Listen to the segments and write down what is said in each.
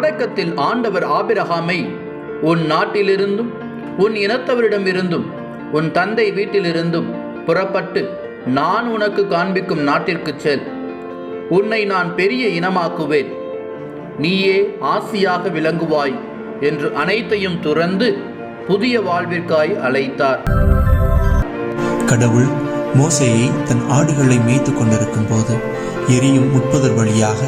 தொடக்கத்தில் ஆண்டவர் ஆபிரகாமை உன் நாட்டிலிருந்தும் உன் இனத்தவரிடமிருந்தும் உன் தந்தை வீட்டிலிருந்தும் புறப்பட்டு நான் உனக்கு காண்பிக்கும் நாட்டிற்குச் செல். உன்னை நான் பெரிய இனமாக்குவேன். நீயே ஆசியாக விளங்குவாய் என்று அனைத்தையும் துறந்து புதிய வாழ்விற்காய் அழைத்தார். கடவுள் மோசையை தன் ஆடுகளை மேய்த்து கொண்டிருக்கும் போது எரியும் முட்புதர் வழியாக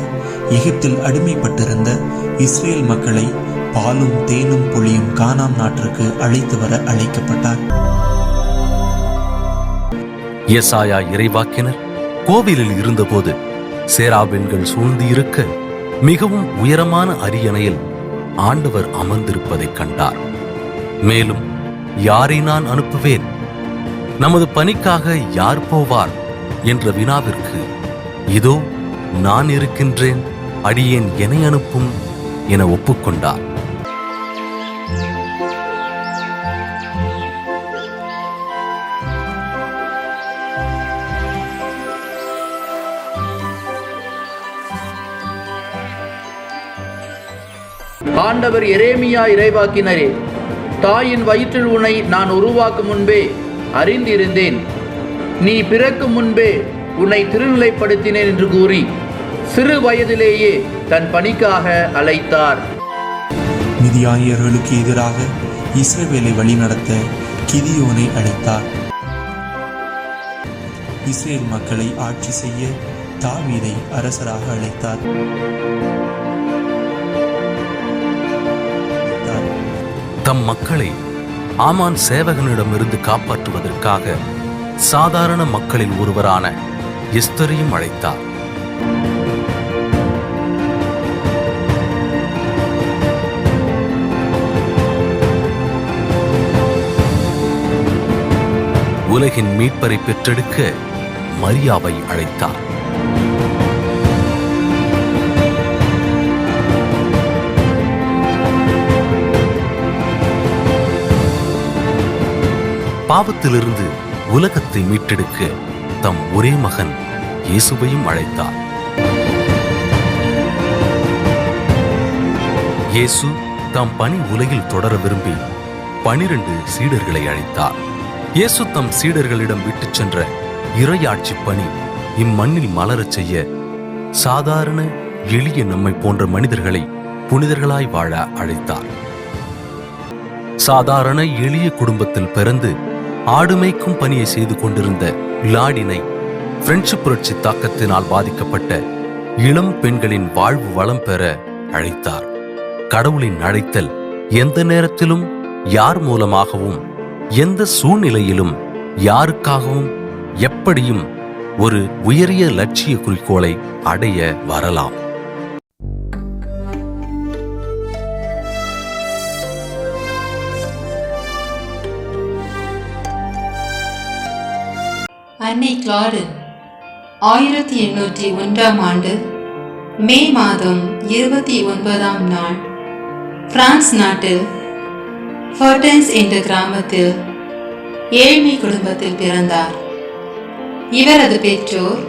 எகிப்தில் அடிமைப்பட்டிருந்த இஸ்ரேல் மக்களை பாலும் தேனும் புளியும் கானான் நாட்டிற்கு அழைத்து வர அழைக்கப்பட்டார். எசாயா இறைவாக்கினர் கோவிலில் இருந்தபோது சேராபெண்கள் சூழ்ந்து இருக்க மிகவும் உயரமான அரியணையில் ஆண்டவர் அமர்ந்திருப்பதைக் கண்டார். மேலும் யாரை நான் அனுப்புவேன்? நமது பணிக்காக யார் போவார்? என்ற வினாவிற்கு இதோ நான் இருக்கின்றேன். அடியேன் என்னை அனுப்பும் என ஒப்புக்கொண்டார். ஆண்டவர் எரேமியா இறைவாக்கினரே தாயின் வயிற்றில் உன்னை நான் உருவாக்கும் முன்பே அறிந்திருந்தேன். நீ பிறக்கும் முன்பே உன்னை திருநிலைப்படுத்தினேன் என்று கூறி சிறு வயதிலேயே தன் பணிக்காக அழைத்தார். மிதியானியர்களுக்கு எதிராக இஸ்ரவேலை வழிநடத்த கிதியோனை அழைத்தார். இஸ்ரேல் மக்களை ஆட்சி செய்ய தாவீதை அரசராக அழைத்தார் அழைத்தார். தம் மக்களை ஆமான் சேவகனிடமிருந்து காப்பாற்றுவதற்காக சாதாரண மக்களில் ஒருவரான எஸ்தரையும் அழைத்தார். உலகின் மீட்பரை பெற்றெடுக்க மரியாவை அழைத்தார். பாவத்திலிருந்து உலகத்தை மீட்டெடுக்க தம் ஒரே மகன் இயேசுவையும் அழைத்தார். இயேசு தாம் பணி உலகில் தொடர விரும்பி பனிரெண்டு சீடர்களை அழைத்தார். இயேசு தம் சீடர்களிடம் விட்டுச் சென்ற இறையாட்சி பணி இம்மண்ணில் மலரச் செய்ய சாதாரண எளிய நம்மை போன்ற மனிதர்களை புனிதர்களாய் வாழ அழைத்தார். சாதாரண எளிய குடும்பத்தில் பிறந்து ஆடு மேய்க்கும் பணியை செய்து கொண்டிருந்த லாடினை பிரெஞ்சு புரட்சி தாக்கத்தினால் பாதிக்கப்பட்ட இளம் பெண்களின் வாழ்வு வளம் பெற அழைத்தார். கடவுளின் அழைத்தல் எந்த நேரத்திலும் யார் மூலமாகவும் எந்த சூழ்நிலையிலும் யாருக்காகவும் எப்படியும் ஒரு உயரிய லட்சிய குறிக்கோளை அடைய வரலாம். அன்னை கிளாரின் ஆயிரத்தி எண்ணூற்றி ஒன்றாம் ஆண்டு மே மாதம் இருபத்தி ஒன்பதாம் நாள் பிரான்ஸ் நாட்டில் ஃபர்டன்ஸ் என்ற கிராமத்தில் ஏழ்மை குடும்பத்தில் பிறந்தார். இவரது பெற்றோர்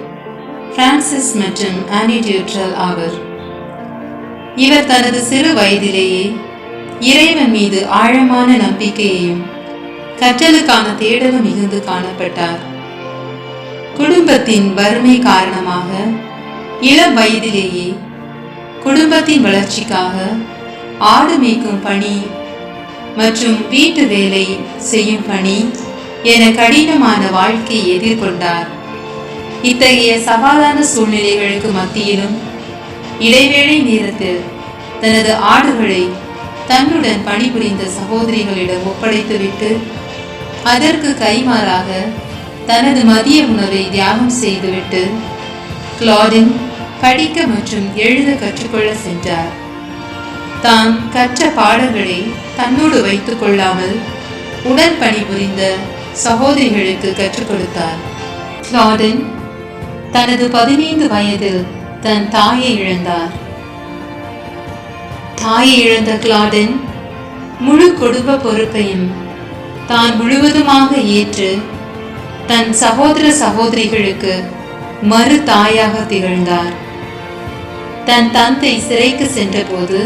பிரான்சிஸ் மற்றும் ஆனி டியூட்ரல் ஆவர். இவர் தனது சிறு வயதிலேயே இறைவன் மீது ஆழமான நம்பிக்கையையும் கற்றலுக்கான தேடலும் மிகுந்து காணப்பட்டார். குடும்பத்தின் வறுமை காரணமாக இளம் வயதிலேயே குடும்பத்தின் வளர்ச்சிக்காக ஆடு மேய்க்கும் பணி மற்றும் வீட்டு வேலை செய்யும் பணி என கடினமான வாழ்க்கையை எதிர்கொண்டார். இத்தகைய சவாலான சூழ்நிலைகளுக்கு மத்தியிலும் இடைவேளை நேரத்தில் தனது ஆடுகளை தன்னுடன் பணிபுரிந்த சகோதரிகளிடம் ஒப்படைத்துவிட்டு அதற்கு கைமாறாக தனது மதிய உணவை தியாகம் செய்துவிட்டு கிளாடின் படிக்க மற்றும் எழுத கற்றுக்கொள்ள சென்றார். தான் கற்ற பாடங்களை தன்னோடு வைத்துக் கொள்ளாமல் உடன் பணிபுரிந்த சகோதரிகளுக்கு கற்றுக் கொடுத்தார். கிளாடின் தனது பதினைந்து வயதில் தன் தாயை இழந்தார். தாயை இழந்த கிளாடன் முழு குடும்ப பொறுப்பையும் தான் முழுவதுமாக ஏற்று தன் சகோதர சகோதரிகளுக்கு மறு தாயாக திகழ்ந்தார். தன் தந்தை சிறைக்கு சென்றபோது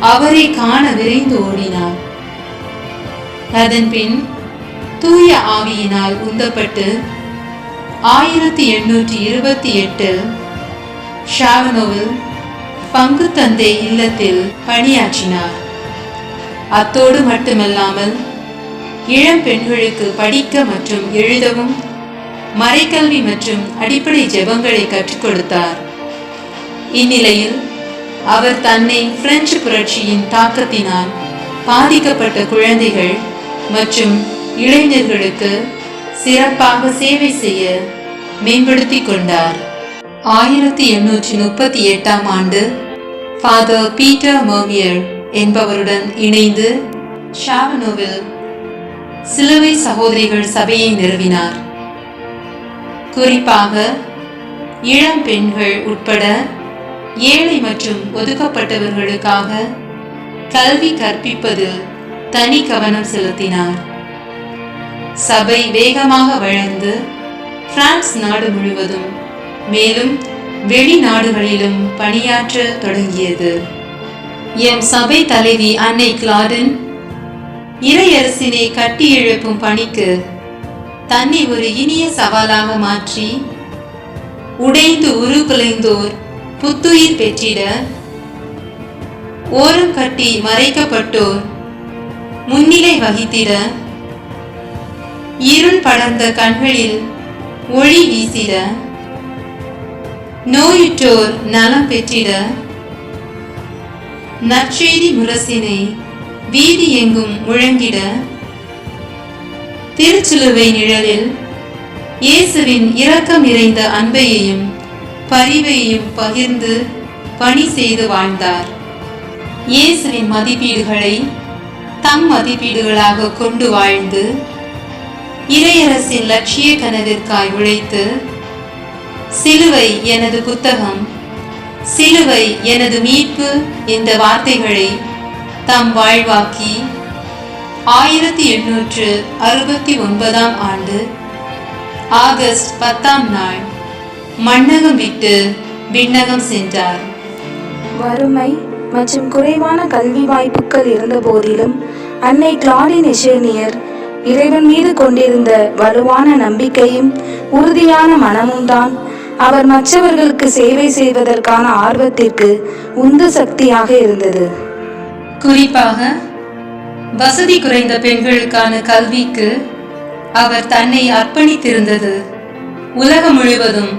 அவரை காண விரைந்து ஓடினார். அதன்பின் தூய ஆவியினால் உந்தப்பட்டு ஆயிரத்தி எண்ணூற்றி இருபத்தி எட்டு ஷாவனோவில் பங்கு தந்தை இல்லத்தில் பணியாற்றினார். அத்தோடு மட்டுமல்லாமல் இளம் பெண்களுக்கு படிக்க மற்றும் எழுதவும் மறைக்கல்வி மற்றும் அடிப்படை ஜெபங்களை கற்றுக் கொடுத்தார். இந்நிலையில் அவர் தன்னை பிரெஞ்சு புரட்சியின் தாக்கத்தினால் பாதிக்கப்பட்ட குழந்தைகள் மற்றும் இளைஞர்களுக்கு சிறப்பாக சேவை செய்ய மேம்படுத்திக் கொண்டார். ஆயிரத்தி எண்ணூற்றி முப்பத்தி எட்டாம் ஆண்டு ஃபாதர் பீட்டர் மோவியர் என்பவருடன் இணைந்து ஷாவனோவில் சிலுவை சகோதரிகள் சபையை நிறுவினார். குறிப்பாக இளம் பெண்கள் உட்பட ஏழை மற்றும் ஒதுக்கப்பட்டவர்களுக்காக கல்வி கற்பிப்பதில் தனி கவனம் செலுத்தினார். சபை வேகமாக வளர்ந்து பிரான்ஸ் நாடு முழுவதும் மேலும் வெளிநாடுகளிலும் பணியாற்ற தொடங்கியது. எம் சபை தலைவி அன்னை கிளாடன் இறையரசினை கட்டி எழுப்பும் பணிக்கு தன்னை ஒரு இனிய சவாலாக மாற்றி உடைந்து உருகுலைந்தோர் புத்துயிர் பெற்றிட ஓரம் கட்டி மறைக்கப்பட்டோர் முன்னிலை வகித்திட இருள் படர்ந்த கண்களில் ஒளி வீசிட நோயுற்றோர் நலம் பெற்றிட நற்செய்தி முரசினை வீதி எங்கும் முழங்கிட திருச்சிலுவை நிழலில் இயேசுவின் இரக்கம் நிறைந்த அன்பையையும் பரிவையும் பகிர்ந்து பணி செய்து வாழ்ந்தார். இயேசுவின் மதிப்பீடுகளை தம் மதிப்பீடுகளாக கொண்டு வாழ்ந்து இறையரசின் லட்சிய கனவிற்காய் உழைத்து சிலுவை எனது புத்தகம் சிலுவை எனது மீட்பு இந்த வார்த்தைகளை தம் வாழ்வாக்கி ஆயிரத்தி எண்ணூற்று அறுபத்தி ஒன்பதாம் ஆண்டு ஆகஸ்ட் பத்தாம் நாள் மண்ணகம் விட்டு விண்ணகம் சென்றார். வறுமை மற்றும் குறைவான கல்வி வாய்ப்புகள் இருந்த போதிலும் அன்னை கிளாடின் எஷேனியர் இறைவன் மீது கொண்டிருந்த வலுவான நம்பிக்கையும் உறுதியான மனமும் தான் அவர் மற்றவர்களுக்கு சேவை செய்வதற்கான ஆர்வத்திற்கு உந்து சக்தியாக இருந்தது. குறிப்பாக வசதி குறைந்த பெண்களுக்கான கல்விக்கு அவர் தன்னை அர்ப்பணித்திருந்தது. உலகம் முழுவதும்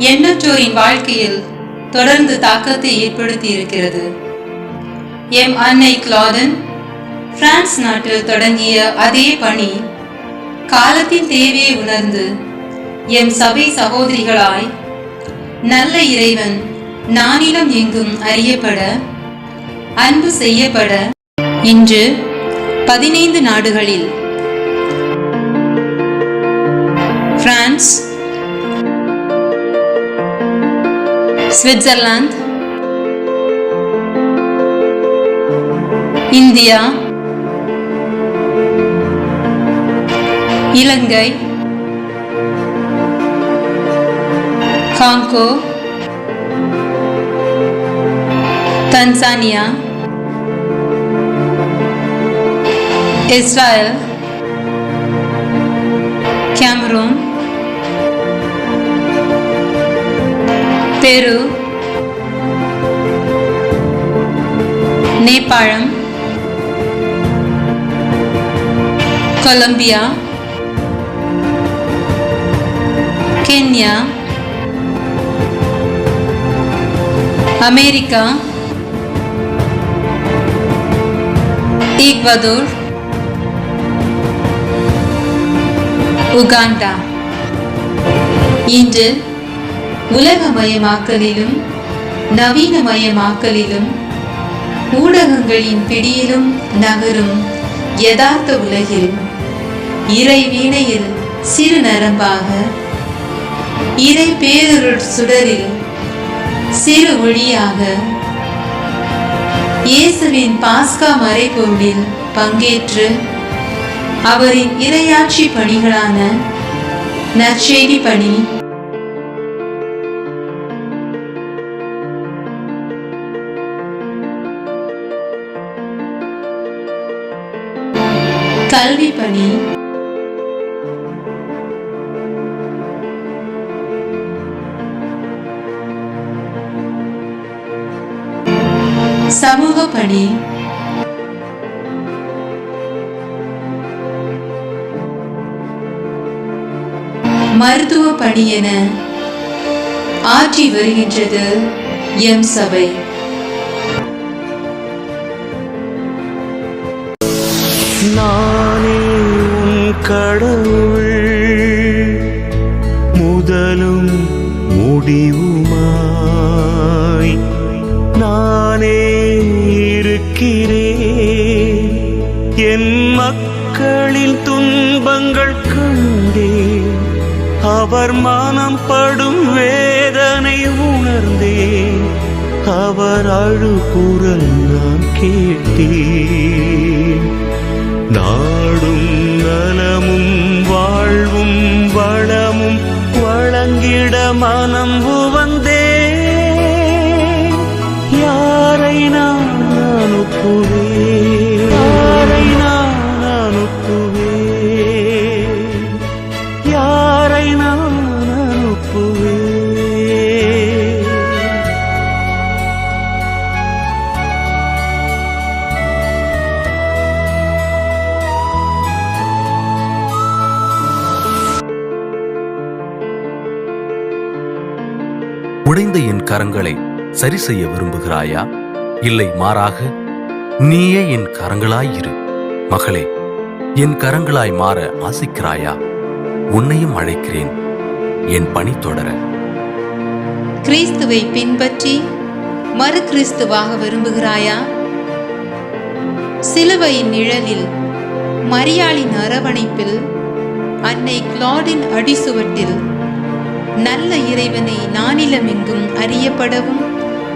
எண்ணற்றோரின் வாழ்க்கையில் தொடர்ந்து தாக்கத்தை ஏற்படுத்தி இருக்கிறது எம். அன்னை கிளாதன் பிரான்ஸ் நாட்டில் தொடங்கிய அதே பணி காலத்தின் தேவையை உணர்ந்து எம் சபை சகோதரிகளாய் நல்ல இறைவன் நானிலம் எங்கும் அறியப்பட அன்பு செய்யப்பட இன்று பதினைந்து நாடுகளில். France Switzerland India Ilangai Congo Tanzania Israel Cameroon Peru? Nepalam. Colombia. Kenya. America. Ecuador. Uganda. இன்று உலகமயமாக்கலிலும் நவீனமயமாக்கலிலும் ஊடகங்களின் பிடியிலும் நகரும் யதார்த்த உலகில் இறை வீணையில் சிறு நரம்பாக இறை பேரொருள் சுடரில் சிறு ஒளியாக இயேசுவின் பாஸ்கா மறைபொருளில் பங்கேற்று அவரின் இரையாட்சி பணிகளான நற்செய்தி பணி கல்வி பணி சமூக பணி. மருத்துவ பணி என ஆற்றி வருகின்றது எம் சபை. நானே கடவுள். முதலும் முடிவுமாய் நானே இருக்கிறேன். என் மக்களின் துன்பங்கள் கண்டேன். அவர் மனம் படும் வேதனை உணர்ந்தேன். அவர் அழுகுரல் நான் கேட்டேன். మనం கரங்களை சரி செய்ய விரும்புகிறாயா? இல்லை மாறாக நீயே என் கரங்களாய் இரு. மகளே என் கரங்களாய் மாற ஆசிக்கிறாயா? உன்னையும் அழைக்கிறேன். என் பணி தொடர. கிறிஸ்துவை பின்பற்றி மறு கிறிஸ்துவாக விரும்புகிறாயா? சிலுவையின் நிழலில் மரியாளின் அரவணைப்பில் அன்னை கிளாடின் அடிசுவட்டில் நல்ல இறைவனை நானிலமெங்கும் அறியப்படவும்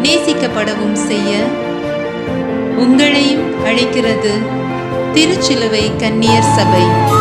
நேசிக்கப்படவும் செய்ய உங்களையும் அழைக்கிறது திருச்சிலுவை கன்னியர் சபை.